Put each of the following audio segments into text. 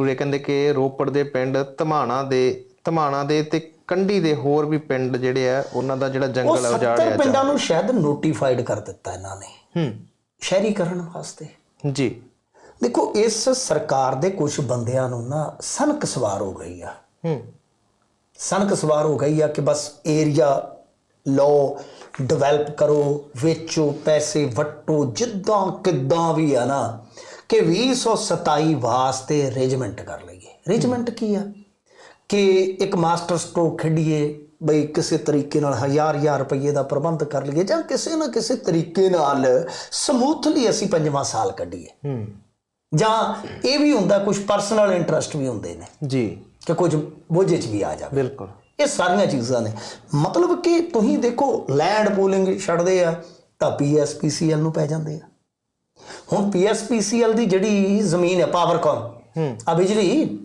ਪੂਰੇ ਕਹਿੰਦੇ ਕਿ ਰੋਪੜ ਦੇ ਪਿੰਡ ਧਮਾਣਾ ਦੇ ਧਮਾਣਾ ਦੇ ਤੇ ਕੰਢੀ ਦੇ ਹੋਰ ਵੀ ਪਿੰਡ ਜਿਹੜੇ ਆ ਉਹਨਾਂ ਦਾ ਜਿਹੜਾ ਉਹ ਜੰਗਲ ਆ 70 ਉਜਾੜਿਆ ਪਿੰਡਾਂ ਨੂੰ ਸ਼ਾਇਦ ਨੋਟੀਫਾਈਡ ਕਰ ਦਿੱਤਾ ਇਹਨਾਂ ਨੇ। ਹੂੰ। ਸ਼ਹਿਰੀਕਰਨ ਵਾਸਤੇ। ਜੀ। ਦੇਖੋ ਇਸ ਸਰਕਾਰ ਦੇ ਕੁਝ ਬੰਦਿਆਂ ਨੂੰ ਨਾ ਸਨਕ ਸਵਾਰ ਹੋ ਗਈ ਆ। ਹੂੰ। ਸਨਕ ਸਵਾਰ ਹੋ ਗਈ ਆ ਕਿ ਬਸ ਏਰੀਆ ਲਓ ਡਿਵੈਲਪ ਕਰੋ ਵੇਚੋ ਪੈਸੇ ਵਟੋ ਜਿੱਦਾਂ ਕਿੱਦਾਂ ਵੀ ਆ ਨਾ। ਕਿ 2027 ਵਾਸਤੇ ਅਰੇਂਜਮੈਂਟ ਕਰ ਲਈਏ। ਅਰੇਂਜਮੈਂਟ ਕੀ ਆ? ਕਿ ਇੱਕ ਮਾਸਟਰ ਸਟ੍ਰੋਕ ਖੇਡੀਏ ਬਈ ਕਿਸੇ ਤਰੀਕੇ ਨਾਲ ਹਜ਼ਾਰ ਹਜ਼ਾਰ ਰੁਪਏ ਦਾ ਪ੍ਰਬੰਧ ਕਰ ਲਈਏ ਜਾਂ ਕਿਸੇ ਨਾ ਕਿਸੇ ਤਰੀਕੇ ਨਾਲ ਸਮੂਥਲੀ ਅਸੀਂ ਪੰਜਵਾਂ ਸਾਲ ਕੱਢੀਏ। ਹੂੰ। ਜਾਂ ਇਹ ਵੀ ਹੁੰਦਾ ਕੁਝ ਪਰਸਨਲ ਇੰਟਰਸਟ ਵੀ ਹੁੰਦੇ ਨੇ। ਜੀ। ਕਿ ਕੁਝ ਬੋਝੇ 'ਚ ਵੀ ਆ ਜਾਵੇ। ਬਿਲਕੁਲ। ਇਹ ਸਾਰੀਆਂ ਚੀਜ਼ਾਂ ਨੇ। ਮਤਲਬ ਕਿ ਤੁਸੀਂ ਦੇਖੋ ਲੈਂਡ ਪੂਲਿੰਗ ਛੱਡਦੇ ਆ ਤਾਂ ਪੀਐਸਪੀਸੀਐਲ ਨੂੰ ਪੈ ਜਾਂਦੇ ਆ। ਹੁਣ ਪੀਐਸਪੀਸੀਐਲ ਦੀ ਜਿਹੜੀ ਜ਼ਮੀਨ ਹੈ ਪਾਵਰਕਾਮ ਆ ਬਿਜਲੀ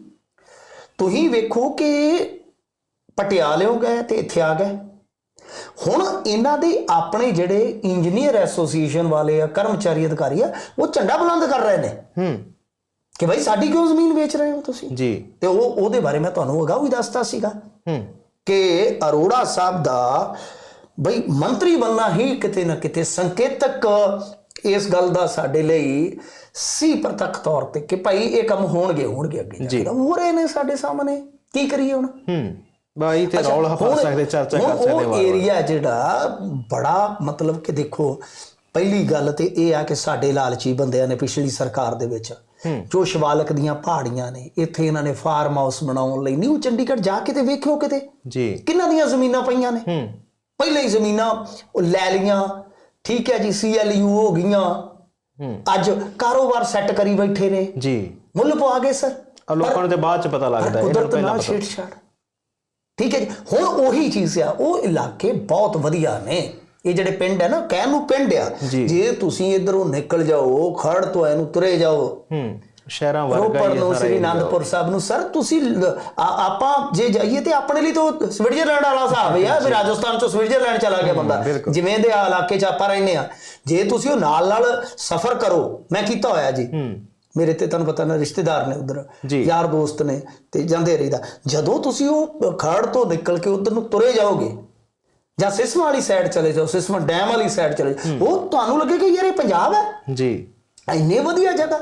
ਤੁਸੀਂ ਵੇਖੋ ਕਿ ਪਟਿਆਲਿਓਂ ਗਏ ਤੇ ਇੱਥੇ ਆ ਗਏ। ਹੁਣ ਇਹਨਾਂ ਦੇ ਆਪਣੇ ਜਿਹੜੇ ਇੰਜੀਨੀਅਰ ਐਸੋਸੀਏਸ਼ਨ ਵਾਲੇ ਆ ਕਰਮਚਾਰੀ ਅਧਿਕਾਰੀ ਆ ਉਹ ਝੰਡਾ ਬੁਲੰਦ ਕਰ ਰਹੇ ਨੇ। ਹੂੰ। ਕਿ ਭਾਈ ਸਾਡੀ ਕਿਉਂ ਜ਼ਮੀਨ ਵੇਚ ਰਹੇ ਹੋ ਤੁਸੀਂ? ਜੀ। ਤੇ ਉਹ ਉਹਦੇ ਬਾਰੇ ਮੈਂ ਤੁਹਾਨੂੰ ਅਗਾਊ ਵੀ ਦੱਸਤਾ ਸੀਗਾ। ਹੂੰ। ਕਿ ਅਰੋੜਾ ਸਾਹਿਬ ਦਾ ਬਈ ਮੰਤਰੀ ਬਣਨਾ ਹੀ ਕਿਤੇ ਨਾ ਕਿਤੇ ਸੰਕੇਤਕ ਇਸ ਗੱਲ ਦਾ ਸਾਡੇ ਲਈ ਸੀ ਪ੍ਰਤੱਖ ਤੌਰ ਤੇ ਕਿ ਭਾਈ ਇਹ ਕੰਮ ਹੋਣਗੇ ਹੋਣਗੇ ਅੱਗੇ ਜਾ ਕੇ। ਹੋ ਰਹੇ ਨੇ ਸਾਡੇ ਸਾਹਮਣੇ। ਕੀ ਕਰੀਏ ਹੁਣ? ਹੂੰ। ਬਾਈ ਤੇ ਰੌਲ ਹਫਾ ਸਕਦੇ ਚਰਚਾ ਕਰ ਸਕਦੇ ਉਹ ਏਰੀਆ ਜਿਹੜਾ ਬੜਾ ਮਤਲਬ ਕਿ ਦੇਖੋ ਪਹਿਲੀ ਗੱਲ ਤੇ ਇਹ ਆ ਕਿ ਸਾਡੇ ਲਾਲਚੀ ਬੰਦਿਆਂ ਨੇ ਪਿਛਲੀ ਸਰਕਾਰ ਦੇ ਵਿੱਚ ਜੋ ਸ਼ਿਵਾਲਕ ਦੀਆਂ ਪਹਾੜੀਆਂ ਨੇ ਇੱਥੇ ਇਹਨਾਂ ਨੇ ਫਾਰਮ ਹਾਊਸ ਬਣਾਉਣ ਲਈ ਨਿਊ ਚੰਡੀਗੜ੍ਹ ਜਾ ਕੇ ਤੇ ਵੇਖਿਓ ਕਿਤੇ। ਜੀ। ਕਿੰਨਾਂ ਦੀਆਂ ਜ਼ਮੀਨਾਂ ਪਈਆਂ ਨੇ? ਹੂੰ। ਪਹਿਲੇ ਹੀ ਜ਼ਮੀਨਾਂ ਉਹ ਲੈ ਲੀਆਂ ਠੀਕ ਹੈ ਜੀ ਸੀਐਲਯੂ ਹੋ ਗਈਆਂ। ਹੂੰ। ਅੱਜ ਕਾਰੋਬਾਰ ਸੈੱਟ ਕਰੀ ਬੈਠੇ ਨੇ। ਜੀ। ਮੁੱਲ ਪਵਾ ਗਏ ਸਰ ਲੋਕਾਂ ਨੂੰ ਤੇ ਬਾਅਦ ਚ ਪਤਾ ਲੱਗਦਾ ਹੈ ਕੁਦਰਤ ਪਹਿਲਾਂ ਨਾਲ ਪਤਾ। ਛੇੜਛਾੜ ਠੀਕ ਹੈ ਜੀ ਹੁਣ ਉਹੀ ਚੀਜ਼ ਆ ਉਹ ਇਲਾਕੇ ਬਹੁਤ ਵਧੀਆ ਨੇ। ਇਹ ਜਿਹੜੇ ਪਿੰਡ ਹੈ ਨਾ ਕਹਿਣ ਨੂੰ ਪਿੰਡ ਆ। ਜੀ। ਜੇ ਤੁਸੀਂ ਇਧਰੋਂ ਨਿਕਲ ਜਾਓ ਖੜ ਤੋਂ ਇਹਨੂੰ ਤੁਰੇ ਜਾਓ। ਹੂੰ। ਸ਼ਹਿਰਾਂ ਵਰਗਾ ਹੀ ਹੈ ਸਾਰਾ। ਅਨੰਦਪੁਰ ਸਾਹਿਬ ਨੂੰ ਸਰ ਤੁਸੀਂ ਲ- ਆ- ਆਪਾਂ ਜੇ ਜਾਈਏ ਤੇ ਆਪਣੇ ਲਈ ਤਾਂ ਸਵਿਟਜ਼ਰਲੈਂਡ ਵਾਲਾ ਹਿਸਾਬ ਹੈ ਵੀ ਰਾਜਸਥਾਨ ਤੋਂ ਸਵਿਟਜ਼ਰਲੈਂਡ ਚਲਾ ਗਿਆ ਬੰਦਾ। ਬਿਲਕੁਲ। ਜਿਵੇਂ ਦੇ ਇਲਾਕੇ 'ਚ ਆਪਾਂ ਰਹਿੰਦੇ ਆ ਜੇ ਤੁਸੀਂ ਉਹ ਨਾਲ ਨਾਲ ਸਫ਼ਰ ਕਰੋ ਮੈਂ ਕੀਤਾ ਹੋਇਆ ਜੀ। ਮੇਰੇ ਤੇ ਤੁਹਾਨੂੰ ਪਤਾ ਨਾ ਰਿਸ਼ਤੇਦਾਰ ਨੇ ਉਧਰ ਜੀ। ਯਾਰ ਦੋਸਤ ਨੇ ਤੇ ਜਾਂਦੇ ਰਹੀਦਾ। ਜਦੋਂ ਤੁਸੀਂ ਉਹ ਖੜ ਤੋਂ ਨਿਕਲ ਕੇ ਉਧਰ ਨੂੰ ਤੁਰੇ ਜਾਓਗੇ ਜਾਂ ਸਿਸਮ ਵਾਲੀ ਸਾਈਡ ਚਲੇ ਜਾਓ ਸਿਸਮ ਡੈਮ ਵਾਲੀ ਸਾਈਡ ਚਲੇ ਜਾਓ ਉਹ ਤੁਹਾਨੂੰ ਲੱਗੇ ਕਿ ਯਾਰ ਇਹ ਪੰਜਾਬ ਹੈ? ਜੀ। ਇੰਨੇ ਵਧੀਆ ਜਗ੍ਹਾ।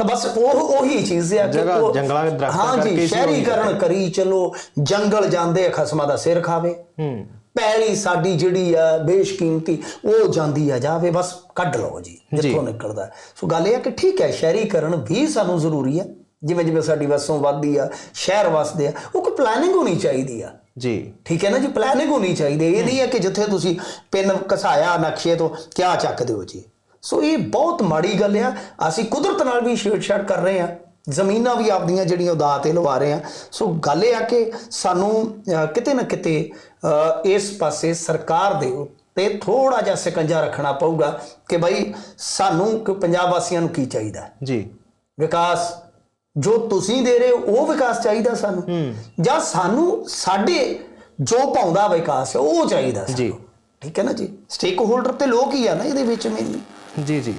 ਤਾਂ ਬਸ ਉਹ ਉਹੀ ਚੀਜ਼ ਹੈ ਕਿ ਉਹ- ਜੰਗਲਾਂ ਦੇ ਦਰਖਤਾਂ ਕਰਕੇ ਜੀ ਹੀ ਸ਼ਹਿਰੀਕਰਨ ਕਰੀ ਚਲੋ ਜੰਗਲ ਜਾਂਦੇ ਆ ਖਸਮਾਂ ਦਾ ਸਿਰ ਖਾਵੇ। ਹੂੰ। ਪੈਲੀ ਸਾਡੀ ਜਿਹੜੀ ਆ ਬੇਸ਼ਕੀਮਤੀ ਉਹ ਜਾਂਦੀ ਆ ਜਾਵੇ ਬਸ ਕੱਢ ਲਓ ਜੀ ਜਿੱਥੋਂ ਨਿਕਲਦਾ। ਸੋ ਗੱਲ ਇਹ ਆ ਕਿ ਠੀਕ ਹੈ ਸ਼ਹਿਰੀਕਰਨ ਵੀ ਸਾਨੂੰ ਜ਼ਰੂਰੀ ਹੈ ਜਿਵੇਂ ਜਿਵੇਂ ਸਾਡੀ ਵਸੋਂ ਵੱਧਦੀ ਆ ਸ਼ਹਿਰ ਵਸਦੇ ਆ ਉਹ ਕੋਈ ਪਲੈਨਿੰਗ ਹੋਣੀ ਚਾਹੀਦੀ ਆ। ਜੀ। ਠੀਕ ਹੈ ਨਾ ਜੀ ਪਲੈਨਿੰਗ ਹੋਣੀ ਚਾਹੀਦੀ ਇਹ ਨਹੀਂ ਹੈ ਕਿ ਜਿੱਥੇ ਤੁਸੀਂ ਪਿੰਨ ਘਸਾਇਆ ਨਕਸ਼ੇ ਤੋਂ ਕਿਆ ਚੱਕਦੇ ਹੋ ਜੀ। ਸੋ ਇਹ ਬਹੁਤ ਮਾੜੀ ਗੱਲ ਆ। ਅਸੀਂ ਕੁਦਰਤ ਨਾਲ ਵੀ ਛੇੜਛਾੜ ਕਰ ਰਹੇ ਆ। ਜ਼ਮੀਨਾਂ ਵੀ ਆਪਦੀਆਂ ਜਿਹੜੀਆਂ ਉਦਾਂ ਤੇ ਲਵਾ ਰਹੇ ਆ। ਸੋ ਗੱਲ ਇਹ ਆ ਕਿ ਸਾਨੂੰ ਕਿਤੇ ਨਾ ਕਿਤੇ ਇਸ ਪਾਸੇ ਸਰਕਾਰ ਦੇ ਉੱਤੇ ਥੋੜਾ ਜਿਹਾ ਸਿਕੰਜਾ ਰੱਖਣਾ ਪਊਗਾ ਕਿ ਭਾਈ ਸਾਨੂੰ ਕਿ ਪੰਜਾਬ ਵਾਸੀਆਂ ਨੂੰ ਕੀ ਚਾਹੀਦਾ? ਜੀ। ਵਿਕਾਸ। ਜੋ ਤੁਸੀਂ ਦੇ ਰਹੇ ਹੋ ਉਹ ਵਿਕਾਸ ਚਾਹੀਦਾ ਸਾਨੂੰ। ਜਾਂ ਸਾਨੂੰ ਸਾਡੇ ਜੋ ਪਾਉਂਦਾ ਵਿਕਾਸ ਉਹ ਚਾਹੀਦਾ ਸਾਨੂੰ। ਜੀ। ਠੀਕ ਹੈ ਨਾ ਜੀ? ਸਟੇਕ ਹੋਲਡਰ ਤੇ ਲੋਕ ਹੀ ਆ ਨਾ ਇਹਦੇ ਵਿੱਚ ਮੇਨਲੀ ਜੀ ਜੀ